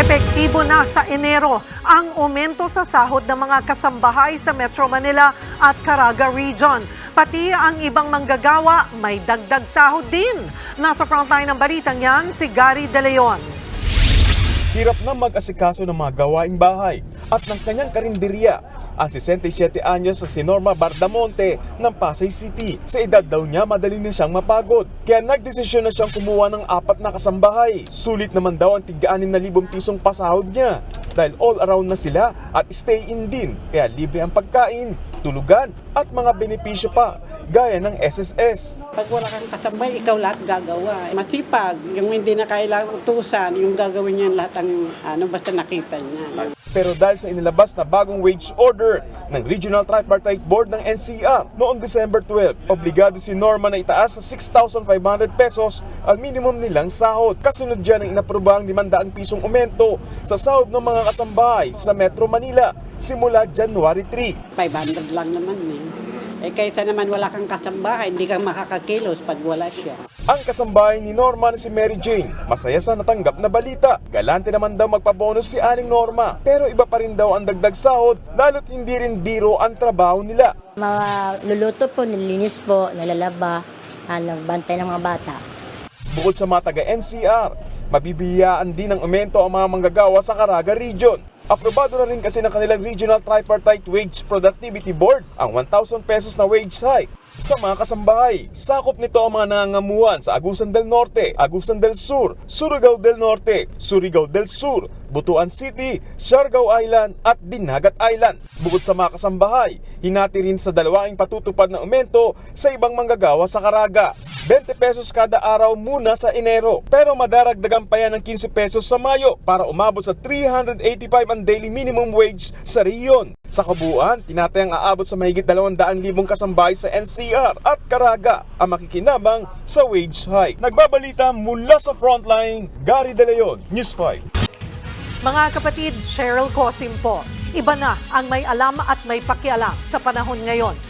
Epektibo na sa Enero ang aumento sa sahod ng mga kasambahay sa Metro Manila at Caraga Region. Pati ang ibang manggagawa may dagdag sahod din. Nasa frontline ng balitang yan si Gary De Leon. Hirap na mag-asikaso ng mga gawaing bahay at ng kanyang karinderya ang 67 anyos sa Sinorma Bardamonte ng Pasay City. Sa edad daw niya, madali na siyang mapagod. Kaya nagdesisyon na siyang kumuha ng apat na kasambahay. Sulit naman daw ang na libong pisong pasahod niya dahil all around na sila at stay in din. Kaya libre ang pagkain, tulugan at mga benepisyo pa gaya ng SSS. Pag wala kang kasabay, ikaw lahat gagawa. Masipag, yung hindi na kailangang utusan, yung gagawin niya lahat ang ano, basta nakita niya. Pero dahil sa inilabas na bagong wage order ng Regional Tripartite Board ng NCR noong December 12, obligado si Norma na itaas sa 6,500 pesos ang minimum nilang sahod. Kasunod dyan ang inapruba ang 500 pisong umento sa sahod ng mga kasambahay sa Metro Manila simula January 3. 500 lang naman eh. Eh kaysa naman wala kang kasambahay, hindi ka makakakilos pag wala siya. Ang kasambahay ni Norma na si Mary Jane, masaya sa natanggap na balita. Galante naman daw magpabonus si Aling Norma. Pero iba pa rin daw ang dagdag sahod lalo't hindi rin biro ang trabaho nila. Mga luluto po, nilinis po, nalalaba, ah, nagbantay ng mga bata. Bukod sa mga taga-NCR, mabibiyaan din ng aumento ang mga manggagawa sa Caraga Region. Aprobado na rin kasi ng kanilang Regional Tripartite Wage Productivity Board ang 1,000 pesos na wage hike sa mga kasambahay. Sakop nito ang mga nangangamuhan sa Agusan del Norte, Agusan del Sur, Surigao del Norte, Surigao del Sur, Butuan City, Siargao Island at Dinagat Island. Bukod sa mga kasambahay, hinati rin sa dalawang patutupad na aumento sa ibang manggagawa sa Caraga. 20 pesos kada araw muna sa Enero. Pero madaragdagan pa yan ng 15 pesos sa Mayo para umabot sa 385 ang daily minimum wage sa riyon. Sa kabuuan, tinatayang aabot sa mahigit 200,000 kasambahay sa NCR at Caraga ang makikinabang sa wage hike. Nagbabalita mula sa frontline, Gary De Leon, News 5. Mga kapatid, Cheryl Cosim po. Iba na ang may alam at may pakialam sa panahon ngayon.